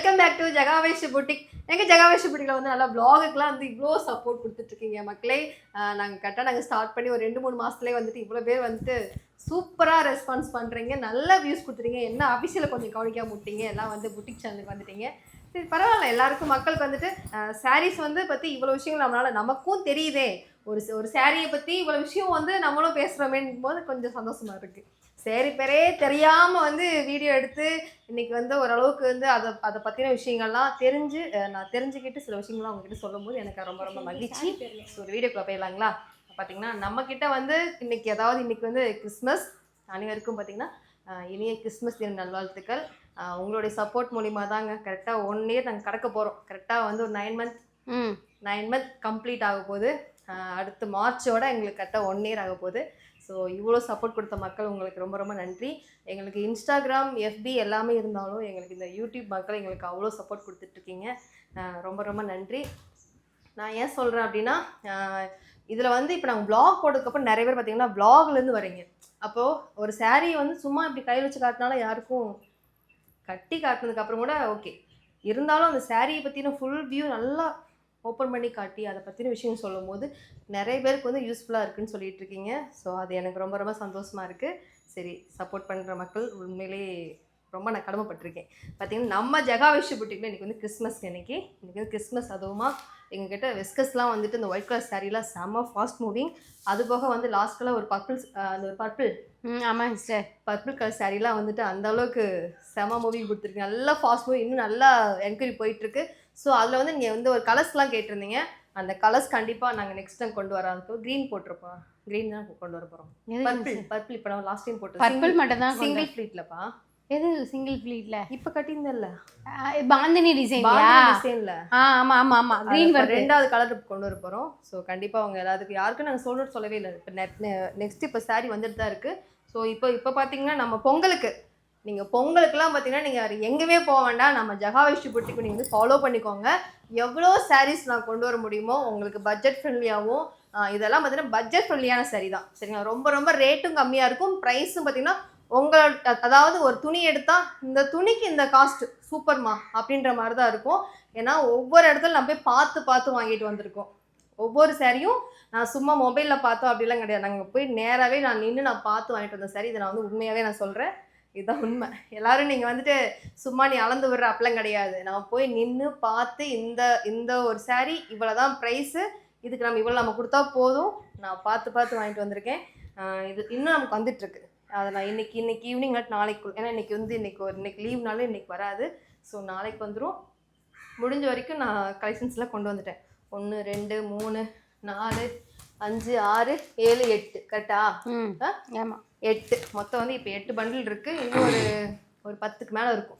Welcome back to Jagavesh boutique எங்கள் ஜகாவேஷ் புட்டிக்கில் வந்து நல்லா vlog-க்குலாம் வந்து இவ்வளோ சப்போர்ட் கொடுத்துட்ருக்கீங்க மக்களே. நாங்கள் கரெக்டாக நாங்கள் ஸ்டார்ட் பண்ணி ஒரு ரெண்டு மூணு மாதத்துலேயே வந்துட்டு இவ்வளோ பேர் வந்துட்டு சூப்பராக ரெஸ்பான்ஸ் பண்ணுறீங்க நல்ல வியூஸ் கொடுத்துறீங்க என்ன அஃபிஷியலை கொஞ்சம் கவனிக்காம விட்டீங்க. எல்லாம் வந்து புட்டிக் சேனலுக்கு வந்துட்டீங்க. சரி பரவாயில்ல. எல்லாருக்கும் மக்களுக்கு வந்துட்டு சாரீஸ் வந்து பற்றி இவ்வளோ விஷயங்கள் நம்மளால் நமக்கும் தெரியுதே. ஒரு ஒரு சாரியை பற்றி இவ்வளோ விஷயம் வந்து நம்மளும் பேசுகிறோமேன் போது கொஞ்சம் சந்தோஷமா இருக்குது சரி பேரே தெரியாமல் வந்து வீடியோ எடுத்து இன்னைக்கு வந்து ஓரளவுக்கு வந்து அதை அதை பற்றின விஷயங்கள்லாம் தெரிஞ்சு நான் தெரிஞ்சுக்கிட்டு சில விஷயங்கள்லாம் உங்ககிட்ட சொல்லும்போது எனக்கு ரொம்ப ரொம்ப மகிழ்ச்சி. ஸோ ஒரு வீடியோக்குள்ள போயிடலாங்களா? பார்த்தீங்கன்னா நம்மக்கிட்ட வந்து இன்னைக்கு அதாவது இன்னைக்கு வந்து கிறிஸ்மஸ் அனைவருக்கும் பார்த்தீங்கன்னா இனிய கிறிஸ்மஸ் தின நல்வாழ்த்துக்கள். உங்களுடைய சப்போர்ட் மூலிமா தாங்க கரெக்டாக ஒன் இயர் நாங்கள் கடக்க போகிறோம் கரெக்டாக வந்து ஒரு நைன் மந்த் ம். நைன் மந்த் கம்ப்ளீட் ஆக போகுது அடுத்து மார்ச்சோட எங்களுக்கு கரெக்டாக ஒன் இயர் ஆக போகுது. ஸோ இவ்வளோ சப்போர்ட் கொடுத்த மக்கள் உங்களுக்கு ரொம்ப ரொம்ப நன்றி. எங்களுக்கு இன்ஸ்டாகிராம் எஃபி எல்லாமே இருந்தாலும் எங்களுக்கு இந்த யூடியூப் மக்கள் எங்களுக்கு அவ்வளோ சப்போர்ட் கொடுத்துட்ருக்கீங்க ரொம்ப ரொம்ப நன்றி. நான் ஏன் சொல்கிறேன் அப்படின்னா இதில் வந்து இப்போ நாங்கள் ப்ளாக் போட்டதுக்கப்புறம் நிறைய பேர் பார்த்தீங்கன்னா ப்ளாக்லேருந்து வரீங்க. அப்போது ஒரு saree வந்து சும்மா இப்படி கை வச்சு காட்டினால யாருக்கும் கட்டி காட்டினதுக்கப்புறம் கூட ஓகே இருந்தாலும் அந்த சாரியை பற்றின ஃபுல் வியூ நல்லா ஓப்பன் பண்ணி காட்டி அதை பற்றின விஷயம் சொல்லும் போது நிறைய பேருக்கு வந்து யூஸ்ஃபுல்லாக இருக்குன்னு சொல்லிட்டு இருக்கீங்க ஸோ அது எனக்கு ரொம்ப ரொம்ப சந்தோஷமாக இருக்குது சரி சப்போர்ட் பண்ணுற மக்கள் உண்மையிலே ரொம்ப நான் கடமைப்பட்டிருக்கேன். பார்த்தீங்கன்னா நம்ம ஜெகா விஷய புட்டிக்கில் இன்றைக்கி வந்து கிறிஸ்மஸ்க்கு இன்றைக்கி இன்றைக்கி வந்து கிறிஸ்மஸ் அதுவுமா எங்ககிட்ட வெஸ்கஸ்லாம் வந்துட்டு இந்த ஒயிட் கலர் சாரீலாம் செம்ம ஃபாஸ்ட் மூவிங் அது போக வந்து லாஸ்ட்டில் ஒரு பர்பிள் அந்த ஒரு பர்பிள் ம் ஆமாங்க சிஸ்டர் பர்பிள் கலர் சாரீலாம் வந்துட்டு அந்த அளவுக்கு செம மூவி கொடுத்துருக்கு. நல்லா ஃபாஸ்ட் மூவி இன்னும் நல்லா என்கொயரி போயிட்டுருக்கு. ஸோ அதில் வந்து நீங்கள் வந்து ஒரு கலர்ஸ்லாம் கேட்டிருந்தீங்க. அந்த கலர்ஸ் கண்டிப்பாக நாங்கள் நெக்ஸ்ட் டைம் கொண்டு வரோம் க்ரீன் போட்டிருப்போம். க்ரீன் தான் கொண்டு வர போகிறோம் பர்பிள் பர்பிள் இப்போ நம்ம லாஸ்ட் டைம் போட்டு பர்பிள் மட்டும் தான் சிங்கிள் ஃப்ளீட்லப்பா எது சிங்கிள் ஃபிளீட்ல இப்போ கட்டியிருந்தல்ல பாந்தினி டிசைன்யா டிசைனில் ஆ ஆமா ஆமா ஆமா. கிரீன் வருது ரெண்டாவது கலர் கொண்டு வர போகிறோம் ஸோ கண்டிப்பாக அவங்க எல்லாத்துக்கும் யாருக்கும் நாங்கள் சொல்லணும்னு சொல்லவே இல்லை. இப்போ நெக்ஸ்ட் இப்போ saree வந்துட்டு தான் இருக்குது ஸோ இப்போ இப்போ பார்த்தீங்கன்னா நம்ம பொங்கலுக்கு நீங்கள் பொங்கலுக்குலாம் பார்த்தீங்கன்னா நீங்கள் எங்கேயுமே போக வேண்டாம். நம்ம ஜகாவிஷ்டி புட்டிக்கு நீங்கள் வந்து ஃபாலோ பண்ணிக்கோங்க. எவ்வளோ sarees நான் கொண்டு வர முடியுமோ உங்களுக்கு பட்ஜெட் ஃப்ரெண்ட்லியாகவும் இதெல்லாம் பார்த்தீங்கன்னா பட்ஜெட் ஃப்ரெண்ட்லியான saree தான். சரிங்களா? ரொம்ப ரொம்ப ரேட்டும் கம்மியாக இருக்கும். ப்ரைஸும் பார்த்தீங்கன்னா உங்களோட அதாவது ஒரு துணி எடுத்தால் இந்த துணிக்கு இந்த காஸ்ட் சூப்பர்மா அப்படின்ற மாதிரி தான் இருக்கும். ஏன்னா ஒவ்வொரு இடத்துல நம்ம போய் பார்த்து பார்த்து வாங்கிட்டு வந்திருக்கோம். ஒவ்வொரு சாரியும் நான் சும்மா மொபைலில் பார்த்தோம் அப்படிலாம் கிடையாது. நாங்கள் போய் நேராகவே நான் நின்று நான் பார்த்து வாங்கிட்டு வந்தேன் சாரி இதை நான் வந்து உண்மையாகவே நான் சொல்கிறேன் இதுதான் உண்மை. எல்லாரும் நீங்கள் வந்துட்டு சும்மா நீ அளந்து விடுற அப்பெல்லாம் கிடையாது. நான் போய் நின்று பார்த்து இந்த இந்த ஒரு சேரீ இவ்வளோ தான் ப்ரைஸு இதுக்கு நம்ம இவ்வளோ நம்ம கொடுத்தா போதும். நான் பார்த்து பார்த்து வாங்கிட்டு வந்திருக்கேன். இது இன்னும் நமக்கு வந்துட்டுருக்கு அதை நான் இன்னைக்கு இன்னைக்கு ஈவினிங் இல்லாட்டி நாளைக்கு ஏன்னா இன்னைக்கு வந்து இன்னைக்கு ஒரு இன்னைக்கு லீவ்னால இன்னைக்கு வராது. ஸோ நாளைக்கு வந்துடும் முடிஞ்ச வரைக்கும் நான் கலெக்ஷன்ஸ்லாம் கொண்டு வந்துட்டேன். ஒன்று ரெண்டு மூணு நாலு அஞ்சு ஆறு ஏழு எட்டு. கரெக்டா ம். ஆ? ஆமா. எட்டு. மொத்தம் வந்து இப்போ எட்டு பண்டில் இருக்கு. இன்னும் ஒரு ஒரு பத்துக்கு மேலே இருக்கும்.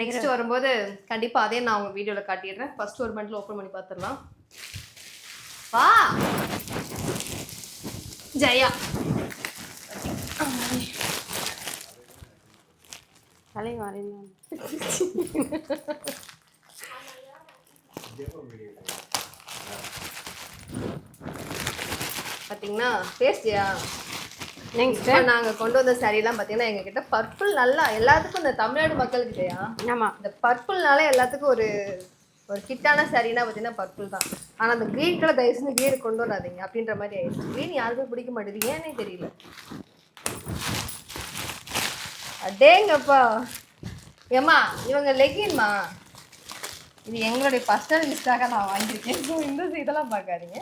நெக்ஸ்ட் வரும்போது கண்டிப்பாக அதே நான் உங்கள் வீடியோவில் காட்டிடுறேன். ஃபர்ஸ்ட் ஒரு பண்டில் ஓப்பன் பண்ணி பார்த்துடலாம் வா! ஜெயா. தலை மாறி பார்த்தீங்கன்னா டேஸ்டியா நெக்ஸ்ட் நாங்கள் கொண்டு வந்த சாரீலாம் பார்த்தீங்கன்னா எங்ககிட்ட பர்பிள் நல்லா எல்லாத்துக்கும் இந்த தமிழ்நாடு மக்கள்கிட்டயா? ஆமா. இந்த பர்பிள்னாலே எல்லாத்துக்கும் ஒரு ஒரு கிட்டான சாரீனா பார்த்தீங்கன்னா பர்பிள் தான். ஆனால் அந்த க்ரீன் கலர் தயவு செஞ்சு க்ரீன் கொண்டு வராதீங்க அப்படின்ற மாதிரி ஆயிடுச்சு. க்ரீன் யாருக்கும் பிடிக்க மாட்டேது ஏன்னே தெரியல. அடேங்கப்பா. ஏம்மா இவங்க லெகின்மா இது எங்களுடைய பர்சனல் லிஸ்டாக நான் வாங்கியிருக்கேன். ஸோ இந்த இதெல்லாம் பார்க்காதீங்க.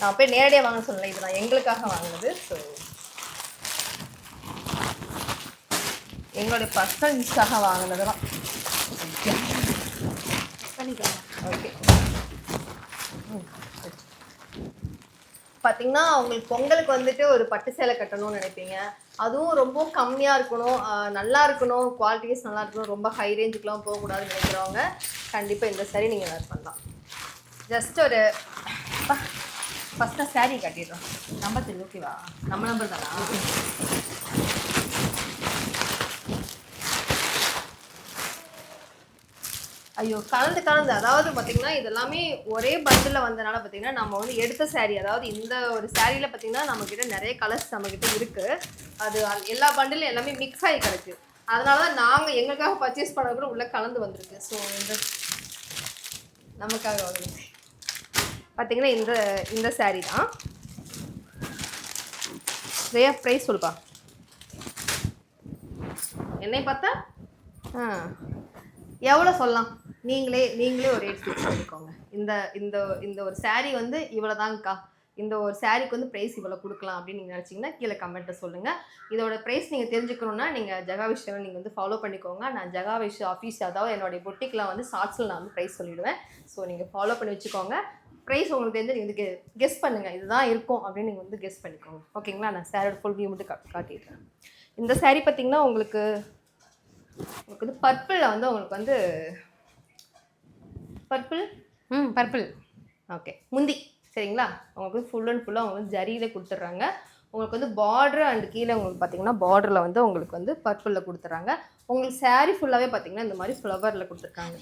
நான் போய் நேரடியாக வாங்க சொல்லலை இது நான் எங்களுக்காக வாங்கினது. ஸோ எங்களுடைய பர்சனல் வாங்கினதெல்லாம். பண்ணிக்கலாம். ஓகே பார்த்தீங்கன்னா உங்களுக்கு பொங்கலுக்கு வந்துட்டு ஒரு பட்டு சேலை கட்டணும்னு நினைப்பீங்க. அதுவும் ரொம்ப கம்மியாக இருக்கணும். நல்லா இருக்கணும். குவாலிட்டிஸ் நல்லா இருக்கணும். ரொம்ப ஹை ரேஞ்சுக்குலாம் போகக்கூடாதுன்னு நினைக்கிறவங்க கண்டிப்பாக இந்த saree நீங்கள் வேர் பண்ணலாம். ஜஸ்ட் ஒரு ஃபஸ்ட்டாக நான் கட்டிடுறோம். நம்பர் தெரியும் ஓகேவா நம்ம நம்பர் தானா? ஐயோ கலந்து கலந்து. அதாவது பார்த்தீங்கன்னா இதெல்லாமே ஒரே பண்டில் வந்தனால பார்த்தீங்கன்னா நம்ம வந்து எடுத்த சேரீ அதாவது இந்த ஒரு சாரியில் பார்த்தீங்கன்னா நம்மக்கிட்ட நிறைய கலர்ஸ் நம்மக்கிட்ட இருக்குது அது எல்லா பண்டிலும் எல்லாமே மிக்ஸ் ஆகி கிடக்கு. அதனால தான் நாங்கள் எங்களுக்காக பர்ச்சேஸ் பண்ண கூட உள்ளே கலந்து வந்திருக்கு. ஸோ இந்த நமக்காக வந்திருக்கு பார்த்தீங்கன்னா இந்த இந்த சேரீ தான். நிறைய ப்ரைஸ் சொல்லுப்பா. என்னை பார்த்தா? ஆ. எவ்வளோ சொல்லலாம்? நீங்களே நீங்களே ஒரு ரேட் ஃபிக்ஸ் பண்ணிக்கோங்க. இந்த இந்த இந்த ஒரு சாரீ வந்து இவ்வளோதாங்க்கா இந்த ஒரு சாரீக்கு வந்து ப்ரைஸ் இவ்வளோ கொடுக்கலாம் அப்படின்னு நீங்கள் நினச்சிங்கன்னா கீழே கமெண்ட்டில் சொல்லுங்கள் இதோட ப்ரைஸ் நீங்கள் தெரிஞ்சுக்கணுன்னா நீங்கள் ஜெகாவிஷை நீங்கள் வந்து ஃபாலோ பண்ணிக்கோங்க. நான் ஜெகாவிஷ் ஆஃபீஸ் அதாவது என்னுடைய பொட்டிக்கில் வந்து ஷார்ட்ஸில் நான் வந்து ப்ரைஸ் சொல்லிவிடுவேன் ஸோ நீங்கள் ஃபாலோ பண்ணி வச்சுக்கோங்க. ப்ரைஸ் உங்களுக்கு தெரிஞ்சு நீங்கள் வந்து கெஸ் பண்ணுங்கள் இதுதான் இருக்கும் அப்படின்னு நீங்கள் வந்து கெஸ் பண்ணிக்கோங்க. ஓகேங்களா நான் சாரோட ஃபுல் வியூ மட்டும் கா காட்டிடுறேன். இந்த சாரீ பார்த்தீங்கன்னா உங்களுக்கு உங்களுக்கு வந்து பர்பிளில் வந்து உங்களுக்கு வந்து பர்பிள்? ம் பர்பிள். ஓகே. முந்தி. சரிங்களா? உங்களுக்கு வந்து ஃபுல் அண்ட் ஃபுல்லாக அவங்க வந்து ஜரியில் கொடுத்துட்றாங்க. உங்களுக்கு வந்து பார்டர் அண்ட் கீழே உங்களுக்கு பார்த்தீங்கன்னா பார்டரில் வந்து உங்களுக்கு வந்து பர்பிளில் கொடுத்துட்றாங்க. உங்களுக்கு saree ஃபுல்லாகவே பார்த்தீங்கன்னா இந்த மாதிரி ஃப்ளவரில் கொடுத்துருக்காங்க.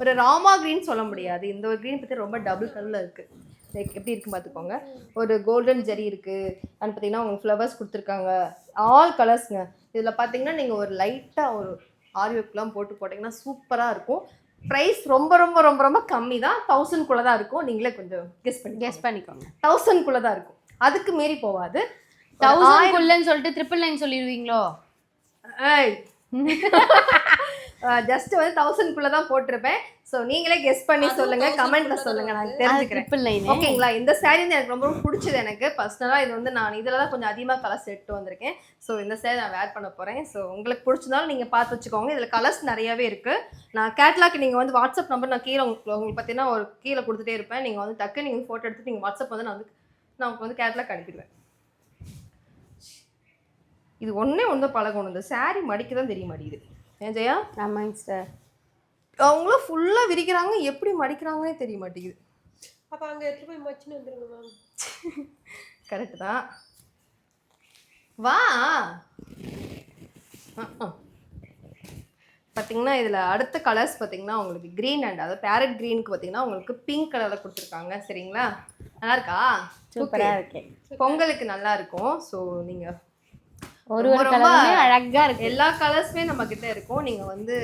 ஒரு ராமா க்ரீன் சொல்ல முடியாது. இந்த ஒரு க்ரீன் பற்றி ரொம்ப டபுள் கலரில் இருக்குது லைக் எப்படி இருக்கு பார்த்துக்கோங்க ஒரு கோல்டன் ஜரி இருக்குது அண்ட் பார்த்தீங்கன்னா உங்களுக்கு ஃப்ளவர்ஸ் கொடுத்துருக்காங்க. ஆல் கலர்ஸ்ங்க இதில் பார்த்தீங்கன்னா நீங்கள் ஒரு லைட்டாக ஒரு ஆரியோக்கெலாம் போட்டு போட்டிங்கன்னா சூப்பராக இருக்கும். ப்ரைஸ் ரொம்ப ரொம்ப ரொம்ப ரொம்ப கம்மி தான் தௌசண்ட்குள்ளே தான் இருக்கும். நீங்களே கொஞ்சம் கெஸ் பண்ணி கெஸ் பண்ணிக்கோங்க. தௌசண்ட்குள்ளே தான் இருக்கும். அதுக்கு மீறி போகாது தௌசண்ட் குள்ளன்னு சொல்லிட்டு ட்ரிபிள் நைன் சொல்லிடுவீங்களோ? ஜஸ்ட் வந்து தௌசண்ட்குள்ளே தான் போட்டிருப்பேன். ஸோ நீங்களே கெஸ் பண்ணி சொல்லுங்க. கமெண்ட்ல சொல்லுங்க. நான் தெரிஞ்சுக்கிறேன். ஓகேங்களா இந்த saree வந்து எனக்கு ரொம்ப ரொம்ப பிடிச்சது எனக்கு. பர்சனலாக இது வந்து நான் இதில் தான் கொஞ்சம் அதிகமாக கலர்ஸ் எடுத்து வந்திருக்கேன். ஸோ இந்த saree நான் வேர் பண்ண போகிறேன் ஸோ உங்களுக்கு பிடிச்சதாலும் நீங்கள் பார்த்து வச்சுக்கோங்க. இதில் கலர்ஸ் நிறையவே இருக்குது நான் கேட்லாக் நீங்கள் வந்து வாட்ஸ்அப் நம்பர் நான் கீழே உங்களுக்கு உங்களுக்கு பார்த்தீங்கன்னா ஒரு கீழே கொடுத்துட்டே இருப்பேன். நீங்கள் வந்து டக்கு நீங்கள் ஃபோட்டோ எடுத்து நீங்கள் வாட்ஸ்அப் வந்து நான் வந்து நான் உங்களுக்கு வந்து கேட்லாக் அனுப்பிடுவேன். இது ஒன்றே ஒன்று பழகணும். இந்த saree மடிக்க தான் தெரிய மாட்டேங்குது ஏன் ஜெயா ஆமாங்க சார் அவங்களும் ஃபுல்லாக விரிக்கிறாங்க எப்படி மடிக்கிறாங்கன்னே தெரிய மாட்டேங்குது. அப்ப அங்க எடுத்து போய் மச்சின்னு வந்துருங்க மேம் கரெக்டு தான். வா. பார்த்தீங்கன்னா இதில் அடுத்த கலர்ஸ் பார்த்தீங்கன்னா உங்களுக்கு க்ரீன் அண்ட் அதாவது பேரட் க்ரீனுக்கு பார்த்தீங்கன்னா உங்களுக்கு பிங்க் கலரில் கொடுத்துருக்காங்க. சரிங்களா? நல்லா இருக்கா? சூப்பரா இருக்கு. பொங்கலுக்கு நல்லா இருக்கும். ஸோ நீங்கள் ஒரு ஒரு கலருமே அழகா இருக்கு. எல்லா கலர்ஸுமே நம்ம கிட்ட இருக்கும். நீங்கள் வந்து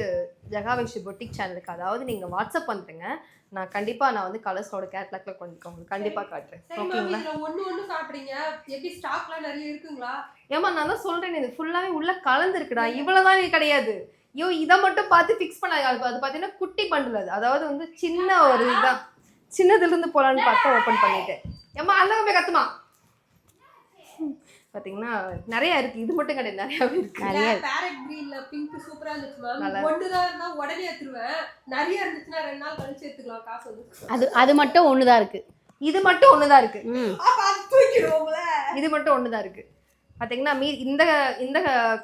ஜெகாவிஷி பொட்டிக் சேனலுக்கு அதாவது நீங்கள் வாட்ஸ்அப் பண்ணுறீங்க நான் கண்டிப்பாக நான் வந்து கலர்ஸோட கேட்லாக்ல கொண்டு உங்களுக்கு கண்டிப்பாக காட்டுறேன். ஓகேங்களா ஒண்ணு ஒண்ணு காட்டுறீங்க எப்படி ஸ்டாக்லாம் நிறைய இருக்குங்களா? ஏமா நான் தான் சொல்றேன் இது ஃபுல்லாவே உள்ள கலந்துருக்குடா. இவ்வளவுதான் இது கிடையாது. ஐயோ இதை மட்டும் பார்த்து ஃபிக்ஸ் பண்ணாங்க அது அது பார்த்தீங்கன்னா குட்டி பண்டில் அது. அதாவது வந்து சின்ன ஒரு இதான். சின்னதுல இருந்து போலான்னு பார்த்து ஓப்பன் பண்ணிட்டேன். ஏமா அண்ணங்க போய் கத்துமா? பாத்தீங்கன்னா நிறைய இருக்கு. இது மட்டும் கிடையாது நிறையவே இருக்கு. நிறைய இருக்கு. பேரட் கிரீன்ல பிங்க் சூப்பரா இருந்துச்சு மேம் ஒண்ணுதான் இருந்தா உடனே எடுத்துருவேன். நிறைய இருந்துச்சுன்னா ரெண்டு நாள் கழிச்சு எடுத்துக்கலாம். காசு வந்து அது அது மட்டும் ஒண்ணுதான் இருக்கு. இது மட்டும் இருக்கு. அப்ப அது தூக்கிடுவோம்ல. இது மட்டும் ஒண்ணுதான் இருக்கு. பாத்தீங்கன்னா மீ இந்த இந்த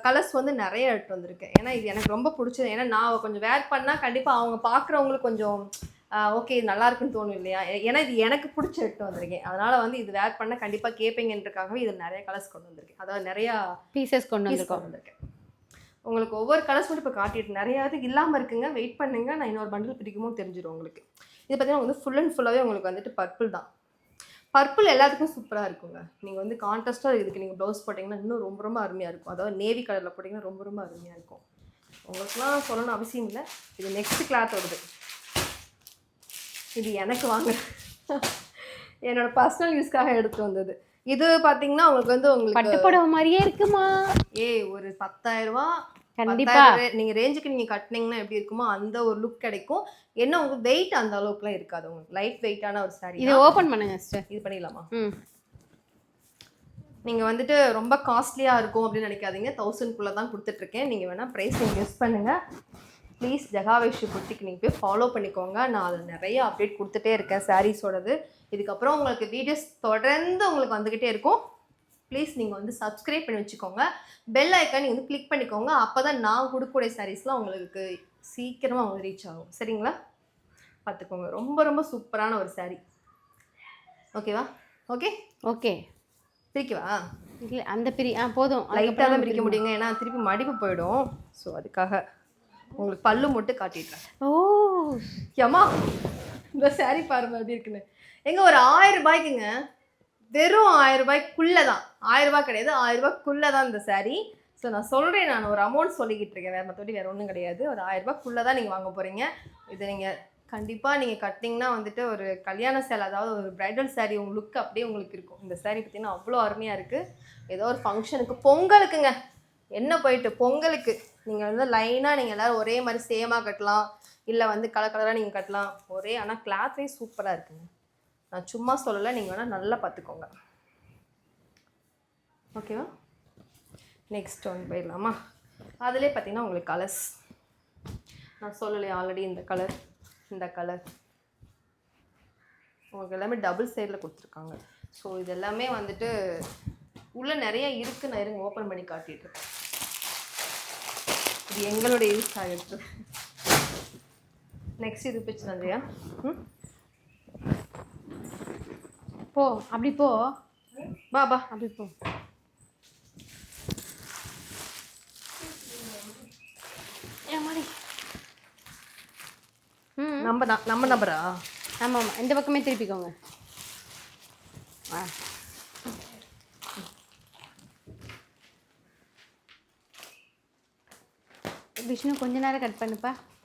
கலர்ஸ் வந்து நிறைய எடுத்து வந்திருக்கு. ஏன்னா இது எனக்கு ரொம்ப பிடிச்சது. ஏன்னா நான் கொஞ்சம் வேர் பண்ணா கண்டிப்பா அவங்க பாக்குறவங்களுக்கு கொஞ்சம் ஓகே நல்லா இருக்குன்னு தோணும் இல்லையா ஏன்னா இது எனக்கு பிடிச்ச எடுத்து வந்திருக்கேன். அதனால வந்து இது வேர் பண்ணா கண்டிப்பா கேட்பீங்கன்றக்காகவே இது நிறைய கலர்ஸ் கொண்டு வந்திருக்கேன். அதாவது நிறைய பீசஸ் கொண்டு வந்திருக்கோம். வந்திருக்கேன். உங்களுக்கு ஒவ்வொரு கலர்ஸ் மட்டும் இப்போ காட்டிட்டு நிறைய இது இல்லாமல் இருக்குங்க. வெயிட் பண்ணுங்க. நான் இன்னொரு பண்டில் பிடிக்குமோ தெரிஞ்சிடும் உங்களுக்கு. இது பார்த்தீங்கன்னா வந்து ஃபுல் அண்ட் ஃபுல்லாகவே உங்களுக்கு வந்துட்டு பர்பிள் தான். பர்பிள் எல்லாத்துக்கும் சூப்பராக இருக்குங்க. நீங்கள் வந்து கான்ட்ராஸ்ட்டாக இதுக்கு நீங்கள் ப்ளவுஸ் போட்டிங்கன்னா இன்னும் ரொம்ப ரொம்ப அருமையாக இருக்கும். அதாவது நேவி கலரில் போட்டிங்கன்னா ரொம்ப ரொம்ப அருமையாக இருக்கும். உங்களுக்குலாம் சொல்லணும்னு அவசியம் இல்லை. இது நெக்ஸ்ட் கிளாத் வருது இது எனக்கு வாங்க என்னோட பர்சனல் யூஸ்க்காக எடுத்து வந்தது. இது பார்த்தீங்கன்னா உங்களுக்கு வந்து உங்களுக்கு பட்டு புடவை மாதிரியே இருக்குமா? ஏய் ஒரு பத்தாயிரம் ரூபா கண்டிப்பா. நீங்க ரேஞ்சுக்கு நீங்க கட்டினீங்கன்னா எப்படி இருக்குமோ அந்த ஒரு லுக் கிடைக்கும். என்ன உங்களுக்கு வெயிட் அந்த அளவுக்குலாம் இருக்காது. உங்களுக்கு லைட் வெயிட்டான ஒரு saree இது. ஓபன் பண்ணுங்க சிஸ்டர் இது பண்ணிடலாமா? நீங்க வந்துட்டு ரொம்ப காஸ்ட்லியா இருக்கும் அப்படின்னு நினைக்காதீங்க. தௌசண்ட்குள்ள தான் கொடுத்துட்டு இருக்கேன். நீங்க வேணா பிரைஸ் நீங்க கெஸ் பண்ணுங்க. ப்ளீஸ் ஜெகாவேஷி புட்டிக்கு நீங்கள் போய் ஃபாலோ பண்ணிக்கோங்க. நான் அதில் நிறைய அப்டேட் கொடுத்துட்டே இருக்கேன் சாரீஸோடது இதுக்கப்புறம் உங்களுக்கு வீடியோஸ் தொடர்ந்து உங்களுக்கு வந்துக்கிட்டே இருக்கும். ப்ளீஸ் நீங்கள் வந்து சப்ஸ்கிரைப் பண்ணி வச்சுக்கோங்க. பெல் ஐக்கான் நீங்கள் வந்து கிளிக் பண்ணிக்கோங்க. அப்போ தான் நான் கொடுக்கக்கூடிய சாரீஸ்லாம் உங்களுக்கு சீக்கிரமாக வந்து ரீச் ஆகும். சரிங்களா? பார்த்துக்கோங்க. ரொம்ப ரொம்ப சூப்பரான ஒரு saree. ஓகேவா ஓகே ஓகே பிரிக்கவா? இல்ல அந்த பிரி ஆ போதும். லைட்டாக தான் பிரிக்க முடியுங்க. ஏன்னா திருப்பி மடிப்பு போயிடும். ஸோ அதுக்காக. உங்களுக்கு பல்லு மட்டும் காட்டிடுறேன் ஓ. ஏம்மா இந்த saree பாருங்க எப்படி இருக்குன்னு. எங்க ஒரு ஆயிரம் ரூபாய்க்குங்க வெறும் ஆயிரம் ரூபாய்க்குள்ள தான் ஆயிரம் ரூபாய் கிடையாது ஆயிரம் ரூபாய்க்குள்ள தான் இந்த saree. ஸோ நான் சொல்கிறேன் நான் ஒரு அமௌண்ட் சொல்லிக்கிட்டு இருக்கேன். வேறு மற்றபடி வேறு ஒன்றும் கிடையாது. ஒரு ஆயிரரூபாக்குள்ளே தான் நீங்கள் வாங்க போகிறீங்க இது நீங்கள் கண்டிப்பாக நீங்கள் கட்டிங்கன்னா வந்துட்டு ஒரு கல்யாண சேலை அதாவது ஒரு பிரைடல் saree உங்க லுக் அப்படியே உங்களுக்கு இருக்கும். இந்த saree பார்த்தீங்கன்னா அவ்வளோ அருமையாக இருக்குது ஏதோ ஒரு ஃபங்க்ஷனுக்கு பொங்கலுக்குங்க. என்ன போயிட்டு? பொங்கலுக்கு. நீங்கள் வந்து லைனாக நீங்கள் எல்லோரும் ஒரே மாதிரி சேமாக கட்டலாம். இல்லை வந்து கலர் கலராக நீங்கள் கட்டலாம். ஒரே ஆனால் கிளாத் வைஸ் சூப்பராக இருக்குங்க. நான் சும்மா சொல்லலை. நீங்கள் வேணால் நல்லா பார்த்துக்கோங்க. ஓகேவா நெக்ஸ்ட் ஒன் போயிடலாமா? அதிலே பார்த்தீங்கன்னா உங்களுக்கு கலர்ஸ் நான் சொல்லலையே ஆல்ரெடி இந்த கலர் இந்த கலர் உங்களுக்கு எல்லாமே டபுள் சைடில் கொடுத்துருக்காங்க. ஸோ இது எல்லாமே வந்துட்டு உள்ளே நிறைய இருக்குது நான் இருங்க ஓப்பன் பண்ணி காட்டிட்டு இருக்கேன். இது எங்களுடைய யூஸ் ஆகிடுச்சு நெக்ஸ்ட் இது பிச்சு ம்? போ அப்படி போ. பா பா அப்படி போ. நம்ம நம்ம நம்பரா ஆமாம் ஆமாம். இந்த பக்கமே திருப்பிக்கோங்க. ஆ. விஷ்ணு கொஞ்ச நேரம் கட் பண்ணுப்பா.